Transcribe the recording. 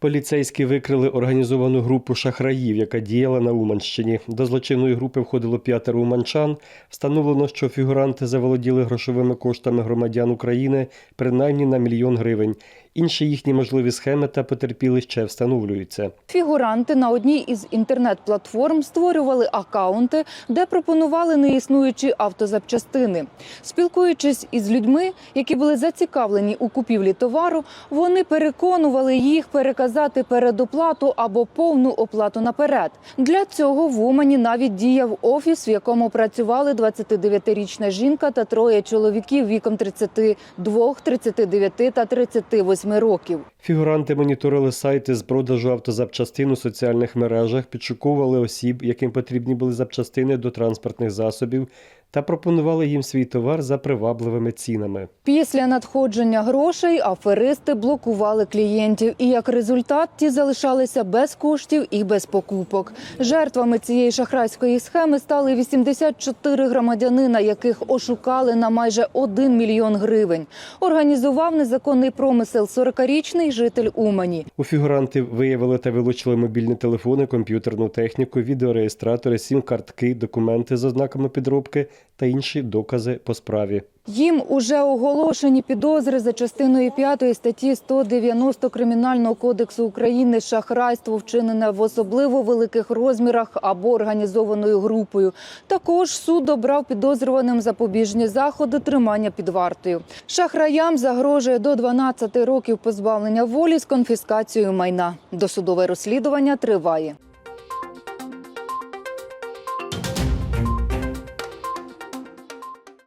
Поліцейські викрили організовану групу шахраїв, яка діяла на Уманщині. До злочинної групи входило п'ятеро уманчан. Встановлено, що фігуранти заволоділи грошовими коштами громадян України принаймні на мільйон гривень. Інші їхні можливі схеми та потерпіли ще встановлюються. Фігуранти на одній із інтернет-платформ створювали акаунти, де пропонували неіснуючі автозапчастини. Спілкуючись із людьми, які були зацікавлені у купівлі товару, вони переконували їх переказати передоплату або повну оплату наперед. Для цього в Умані навіть діяв офіс, в якому працювали 29-річна жінка та троє чоловіків віком 32, 39 та 38 років. Фігуранти моніторили сайти з продажу автозапчастин у соціальних мережах, підшукували осіб, яким потрібні були запчастини до транспортних засобів, та пропонували їм свій товар за привабливими цінами. Після надходження грошей аферисти блокували клієнтів, і як результат ті залишалися без коштів і без покупок. Жертвами цієї шахрайської схеми стали 84 громадянина, яких ошукали на майже 1 мільйон гривень. Організував незаконний промисел 40-річний житель Умані. У фігурантів виявили та вилучили мобільні телефони, комп'ютерну техніку, відеореєстратори, сім-картки, документи з ознаками підробки та інші докази по справі. Їм уже оголошені підозри за частиною 5 статті 190 Кримінального кодексу України шахрайство вчинене в особливо великих розмірах або організованою групою. Також суд обрав підозрюваним запобіжні заходи тримання під вартою. Шахраям загрожує до 12 років позбавлення волі з конфіскацією майна. Досудове розслідування триває.